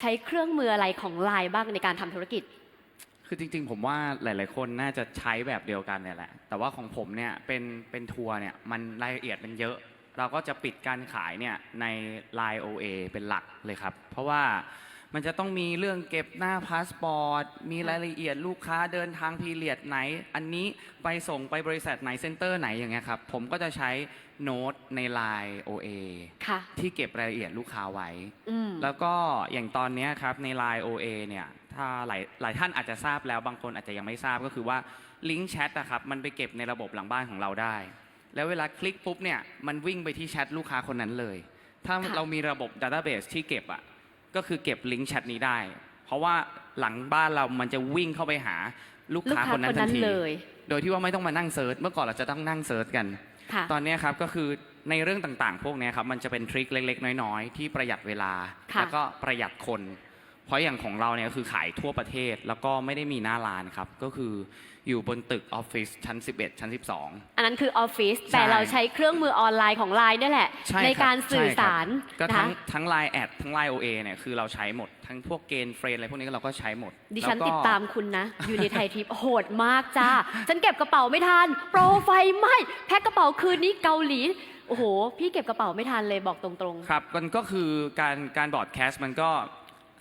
ใช้เครื่องมืออะไรของไลน์บ้างในการทำธุรกิจ คือจริงๆ ผมว่าหลาย ๆ คนน่าจะใช้แบบเดียวกันเนี่ยแหละ แต่ว่าของผมเนี่ยเป็นเป็นทัวร์เนี่ยมันรายละเอียดมันเยอะ เราก็จะปิดการขายเนี่ยใน Line OA เป็นหลักเลยครับ เพราะว่า มันจะต้องมีเรื่องเก็บหน้าพาสปอร์ต มีรายละเอียดลูกค้าเดินทางพีเรียดไหน อันนี้ไปส่งไปบริษัทไหนเซ็นเตอร์ไหนอย่างเงี้ยครับ ผมก็จะใช้โน้ตใน Line OA ค่ะที่เก็บรายละเอียดลูกค้าไว้ อืม แล้วก็อย่างตอนเนี้ยครับใน Line OA เนี่ยถ้าหลายหลายท่านอาจจะทราบแล้วบางคนอาจจะยังไม่ทราบก็คือว่าลิงก์แชทนะครับมันไปเก็บในระบบหลังบ้านของเราได้ แล้วเวลาคลิกปุ๊บเนี่ยมันวิ่งไปที่แชทลูกค้าคนนั้นเลย ถ้าค่ะ เรามีระบบ Database ที่เก็บอะ ก็คือเก็บลิงก์แชทนี้ได้ เพราะว่าหลังบ้านเรามันจะวิ่งเข้าไปหาลูกลูกค้าค้าคนคนั้นนทันั้นนทีเลยโดยที่ว่าไม่ต้องมานั่งเซิร์ชเมื่อก่อนเราจะต้องนั่งเซิร์ชกันค่ะตอนเนี้ยครับก็คือในเรื่องต่างๆ พวกเนี้ยครับมันจะเป็นทริคเล็กๆ น้อยๆ ที่ประหยัดเวลาค่ะแล้วก็ประหยัดคน เพราะอย่างของเราเนี่ยคือขายทั่วประเทศแล้วก็ไม่ได้มีหน้าร้านครับ ก็คืออยู่บนตึกออฟฟิศชั้น 11 ชั้น 12 อันนั้นคือออฟฟิศใช่แต่เราใช้เครื่องมือออนไลน์ของไลน์นี่แหละใช่ครับในการสื่อใช่ครับสารก็นะทั้คะงทั้ง Line แอดทั้ง Line OA เนี่ยคือเราใช้หมด ทั้งพวกเกณฑ์เฟรนอะไรพวกนี้เราก็ใช้หมด ดิฉันแล้วก็ติดตามคุณนะ อยู่ในไทยทิปโหดมากจ้า ฉันเก็บกระเป๋าไม่ทันโปรไฟไหม่แพ็คกระเป๋าคืนนี้เกาหลีโอ้โห พี่เก็บกระเป๋าไม่ทันเลยบอกตรงครับ มันก็คือการการบอดแคสต์มันก็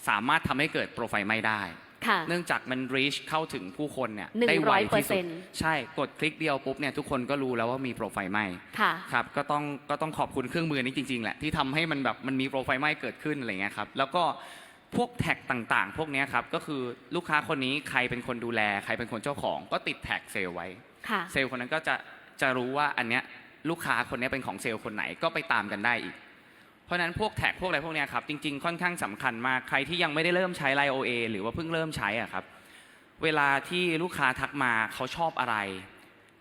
สามารถทำให้เกิดโปรไฟล์ไม่ได้ๆค่ะ เนื่องจากมัน reach เข้าถึงผู้คนเนี่ย100%ได้ไวที่สุดใช่กดคลิกเดียวปุ๊บเนี่ยทุกคนก็รู้แล้วว่ามีโปรไฟล์ไหมค่ะ ครับก็ต้องก็ต้องขอบคุณเครื่องมือนี้จริง ๆ แหละ ที่ทำให้มันแบบมันมีโปรไฟล์ไหมเกิดขึ้นอะไรเงี้ยครับแล้วก็พวกแท็กต่างๆ พวกเนี้ยครับก็คือลูกค้าคนนี้ใครเป็นคนดูแล ใครเป็นคนเจ้าของก็ติดแท็กเซลล์ไว้ ค่ะ เซลล์คนนั้นก็จะจะรู้ว่าอันเนี้ยลูกค้าคนเนี้ยเป็นของเซลล์คนไหนก็ไปตามกันได้อีก เพราะฉะนั้นพวกแท็กพวกอะไรพวกเนี้ยครับจริงๆ ค่อนข้างสำคัญมากใครที่ยังไม่ได้เริ่มใช้ Line OA หรือว่าเพิ่งเริ่มใช้อะครับเวลาที่ลูกค้าทักมาเขาชอบอะไร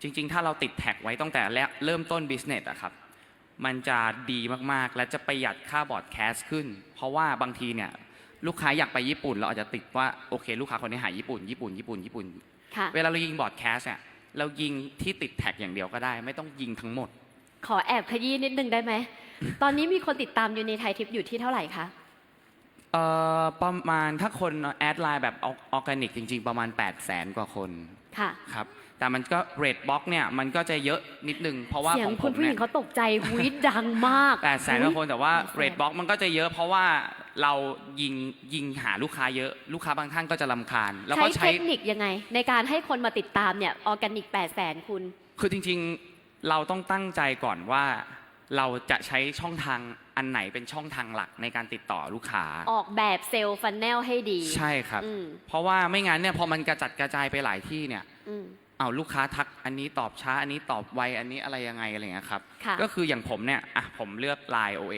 จริง ๆ ถ้าเราติดแท็กไว้ตั้งแต่แรกเริ่มต้น business อะครับมันจะดีมากๆ และจะประหยัดค่าบอร์ดแคสต์ขึ้น เพราะว่าบางทีเนี่ยลูกค้าอยากไปญี่ปุ่น เราอาจจะติดว่าโอเค ลูกค้าคนนี้หาญี่ปุ่นญี่ปุ่นญี่ปุ่นญี่ปุ่นค่ะเวลาเรายิงบอร์ดแคสต์เนี่ยเรายิงที่ติดแท็กอย่างเดียวก็ได้ ไม่ต้องยิงทั้งหมด ขอแอบขยี้นิดนึงได้ไหม ตอนนี้มีคนติดตามอยู่ในไทยทิปอยู่ที่เท่าไหร่คะ เอ่อประมาณถ้าคนแอดไลน์แบบออร์แกนิกจริง ๆ ประมาณ 8 0 0แสนกว่าคนค่ะ ครับ แต่มันก็เรทบล็อกเนี่ยมันก็จะเยอะนิดนึง เพราะว่าเสียขงองผคุณมผู้หเนี่ญิยงเขาตกใจวีดดังมากแปดแสนกว่าคนแต่ว่า800,000เรทบล็อกมันก็จะเยอะเพราะว่าเรายิงยิงหาลูกค้าเยอะลูกค้าบางท่านก็จะลำคาญ แล้วใช้ก็เทใช้ คนิคยังไง ในการให้คนมาติดตามเนี่ยออร์แกนิก8 0 0แสนคุณ คือจริงๆ เราต้องตั้งใจก่อนว่า เราจะใช้ช่องทางอันไหนเป็นช่องทางหลักในการติดต่อลูกค้า ออกแบบเซลล์ฟันแนลให้ดีใช่ครับ อืมเพราะว่าไม่งั้นเนี่ยพอมันกระจัดกระจายไปหลายที่เนี่ยอืม เอาลูกค้าทักอันนี้ตอบช้า อันนี้ตอบไวอันนี้อะไรยังไงอะไรเงี้ยครับ ค่ะ ก็คืออย่างผมเนี่ยอะผมเลือก Line OA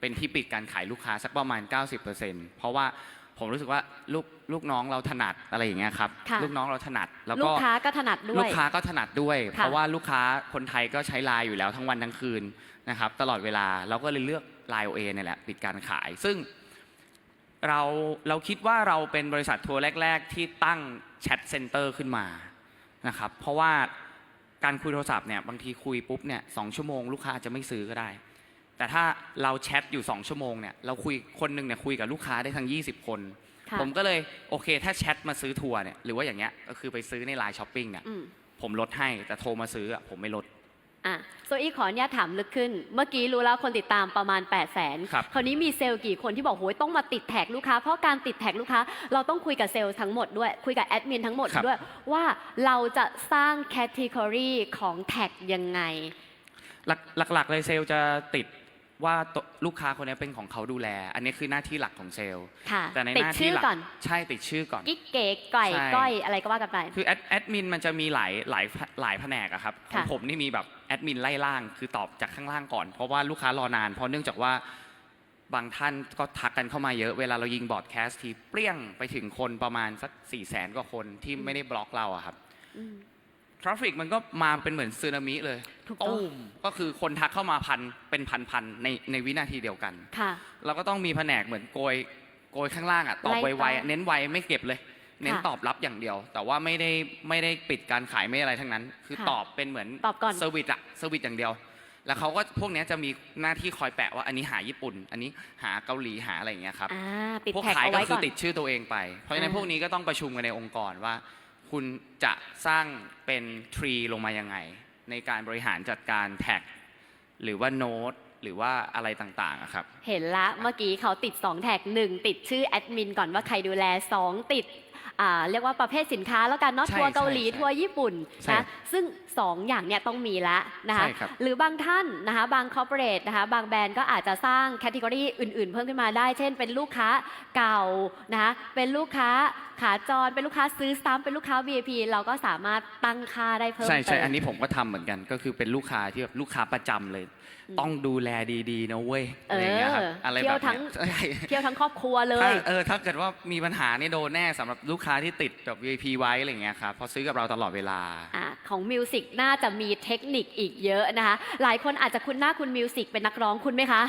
เป็นที่ปิดการขายลูกค้าสักประมาณ 90%เพราะว่า ผมรู้สึกว่าลูกลูกน้องเราถนัดอะไรอย่างเงี้ยครับค่ะ ลูกน้องเราถนัดแล้วลูก็กค้าก็ถนัดด้วลูยกค้าก็ถนัดด้วย ค่ะ เพราะว่าลูกค้าคนไทยก็ใช้ไลน์อยู่แล้วทั้งวันทั้งคืนนะครับ ตลอดเวลาเราก็เลยเลือก Line OA เนี่ยแหละปิดการขาย ซึ่งเราเราคิดว่าเราเป็นบริษัททัวร์แรก ๆ ที่ตั้งแชทเซ็นเตอร์ขึ้นมานะครับเพราะว่าการคุยโทรศัพท์เนี่ยบางทีคุยปุ๊บเนี่ยสองชั่วโมงลูกค้าอาจจะไม่ซื้อก็ได้ แต่ถ้าเราแชทอยู่ 2 ชั่วโมงเนี่ยเราคุยคนหนึ่งเนี่ยคุยกับลูกค้าได้ทั้ง 20 คน ค่ะผมก็เลยโอเค ถ้าแชทมาซื้อทัวร์เนี่ยหรือว่าอย่างเงี้ยก็คือไปซื้อในไลน์ช้อปปิ้งเนี่ยอืมผมลดให้แต่โทรมาซื้ออะผมไม่ลด อะโซอี้ขออนุญาตถามลึกขึ้น เมื่อกี้รู้แล้วคนติดตามประมาณ 8 0 0แสนครับ คราวนี้มีเซลล์กี่คนที่บอกโหยต้องมาติดแท็กลูกค้า เพราะการติดแท็กลูกค้า เราต้องคุยกับเซลล์ทั้งหมดด้วย คุยกับแอดมินทั้งหมดครับ ด้วย ว่าเราจะสร้างแคตตากรีของแท็กยังไง หลักหลักๆเลยเซลล์จะติด ว่าตัวลูกค้าคนนี้เป็นของเขาดูแล อันนี้คือหน้าที่หลักของเซลล์ ค่ะแต่ในติหดน้าชื่ที่อหลัก่อน ใช่ติดชื่อก่อน กิ๊กเก๋ไก่ใช่ ก้อยอะไรก็ว่ากันไป คือแอดแอดมินมันจะมีหลายหลายหลายแผนกอะครับของค่ะ ผมนี่มีแบบแอดมินไล่ล่างคือตอบจากข้างล่างก่อน เพราะว่าลูกค้ารอนาน เพราะเนื่องจากว่าบางท่านก็ทักกันเข้ามาเยอะเวลาเรายิงบอร์ดแคสต์ทีเปรี้ยงไปถึงคนประมาณสัก4ี่แสนกว่าคนที่ไม่ได้บล็อกเราอะครับ อืม ทราฟิกมันก็มาเป็นเหมือนสึนามิเลยถูกต้อง ตุ้มก็คือคนทักเข้ามาพันเป็นพันๆในในวินาทีเดียวกัน ค่ะ เราก็ต้องมีแผนกเหมือนโกยโกยข้างล่างอะตอบไล่ไวตอบๆอะเน้นไวไม่เก็บเลย เน้นค่ะตอบรับอย่างเดียว แต่ว่าไม่ได้ไม่ได้ปิดการขายไม่อะไรทั้งนั้น คือค่ะตอบเป็นเหมือนตอบก่อน เซอร์วิสอะเซอร์วิสอย่างเดียว แล้วเขาก็พวกเนี้ยจะมีหน้าที่คอยแปะว่าอันนี้หาญี่ปุ่น อันนี้หาเกาหลีหาอะไรอย่างเงี้ยครับ อ่าติดพวกแท็กขายเอาก็ไว้คืก่ออน ติดชื่อตัวเองไป เพราะฉะนั้นอ่า พวกนี้ก็ต้องประชุมกันในองค์กรว่า คุณจะสร้างเป็นทรีลงมายังไง ในการบริหารจัดการแท็ก หรือว่าโน้ตหรือว่าอะไรต่างๆครับ เห็นละเมื่อกี้เขาติด 2 แท็ก 1 ติดชื่อแอดมินก่อนว่าใครดูแล 2 ติด อ่าเรียกว่าประเภทสินค้าแล้วกันเนาะใช่ทัวร์เกาหลีใช่ใช่ทัวร์ญี่ปุ่นใช่นะซึ่ง2อย่างเนี้ยต้องมีละนะคะใช่ครับ หรือบางท่านนะคะบางคอร์ปอเรทนะคะบางแบรนด์ก็อาจจะสร้างแคตตากรีอื่น ๆ เพิ่มขึ้นมาได้ เช่น เป็นลูกค้าเก่านะคะเป็นลูกค้าขาจร เป็นลูกค้าซื้อซ้ำเป็นลูกค้า VIP เราก็สามารถตั้งค่าได้เพิ่มใช่ใช่เติมอันนี้ผมก็ทำเหมือนกันก็คือเป็นลูกค้าที่แบบลูกค้าประจำเลย อืมต้องดูแลดีๆนะเว้ยเอออะไรอย่างเงี้ยครับอะไรเที่แบยวบทั้งเนี้ยใช่ เที่ยวทั้งครอบครัวเลถ้าย เออถ้าเกิดว่ามีปัญหานี่โดนแน่สำหรับลูกค้าที่ติดแบบ VIP ไว้อะไรอย่างเงี้ยครับเพอซื้อกับเราตลอดเวลา อะของมิวสิกน่าจะมีเทคนิคอีกเยอะนะคะ หลายคนอาจจะคุ้นหน้าคุณมิวสิกเป็นนักร้องคุณไหมคะ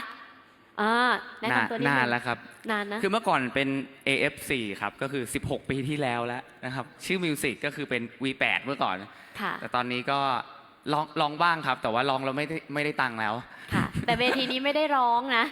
อ่าแนะนานนำตัวนิดนานนึงแล้วครับ นานนะ คือเมื่อก่อนเป็น AF4 ครับ ก็คือ 16 ปีที่แล้วแล้วนะครับ ชื่อมิวสิกก็คือเป็น V8 เมื่อก่อน ค่ะ แต่ตอนนี้ก็ลองลองบ้างครับ แต่ว่าลองเราไม่ได้ไม่ได้ตังค์แล้ว ค่ะ แต่เวทีนี้ไม่ได้ร้องนะ